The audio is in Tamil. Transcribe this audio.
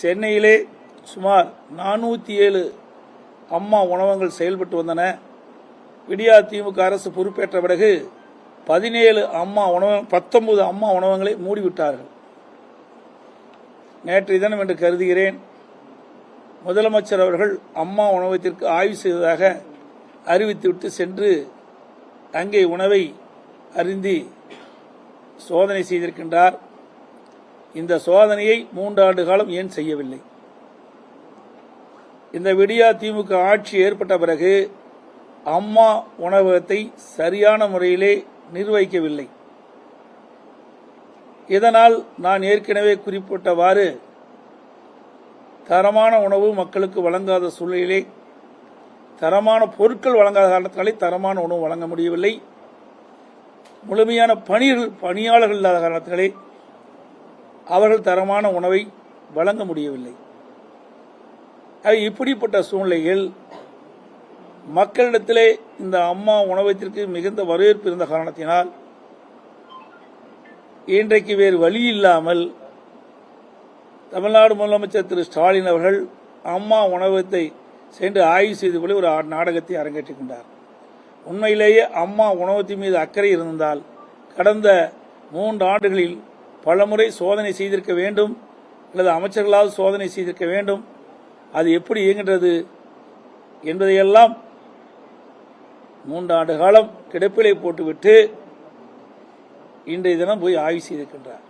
சென்னையிலே சுமார் நானூற்றி ஏழு அம்மா உணவகங்கள் செயல்பட்டு வந்தன. விடியா திமுக அரசு பொறுப்பேற்ற பிறகு பதினேழு அம்மா உணவகம் பத்தொன்பது அம்மா உணவகங்களை மூடிவிட்டார்கள். நேற்றைய தினம் என்று கருதுகிறேன். முதலமைச்சர் அவர்கள் அம்மா உணவகத்திற்கு ஆய்வு செய்ததாக அறிவித்துவிட்டு சென்று அங்கே உணவை அருந்தி சோதனை செய்திருக்கின்றார். இந்த சோதனையை மூன்றாண்டு காலம் ஏன் செய்யவில்லை? இந்த விடியா திமுக ஆட்சி ஏற்பட்ட பிறகு அம்மா உணவகத்தை சரியான முறையிலே நிர்வகிக்கவில்லை. இதனால் நான் ஏற்கனவே குறிப்பிட்டவாறு தரமான உணவு மக்களுக்கு வழங்காத சூழ்நிலையிலே தரமான பொருட்கள் வழங்காத காரணத்தினாலே தரமான உணவு வழங்க முடியவில்லை. முழுமையான பணிகள் பணியாளர்கள் இல்லாத காரணத்தினாலே அவர்கள் தரமான உணவை வழங்க முடியவில்லை. இப்படிப்பட்ட சூழ்நிலையில் மக்களிடத்திலே இந்த அம்மா உணவகத்திற்கு மிகுந்த வரவேற்பு இருந்த காரணத்தினால் இன்றைக்கு வேறு வழி இல்லாமல் தமிழ்நாடு முதலமைச்சர் திரு ஸ்டாலின் அவர்கள் அம்மா உணவகத்தை சென்று ஆய்வு செய்து கொள்ள ஒரு நாடகத்தை அரங்கேற்றுகின்றார் உண்மையிலேயே அம்மா உணவகத்தின் மீது அக்கறை இருந்தால் கடந்த மூன்று ஆண்டுகளில் பலமுறை சோதனை செய்திருக்க வேண்டும் அல்லது அமைச்சர்களாவது சோதனை செய்திருக்க வேண்டும் அது எப்படி இயங்குகிறது என்பதையெல்லாம் மூன்றாண்டு காலம் கிடப்பிலை போட்டுவிட்டு இன்றைய தினம் போய் ஆய்வு செய்திருக்கின்றார்.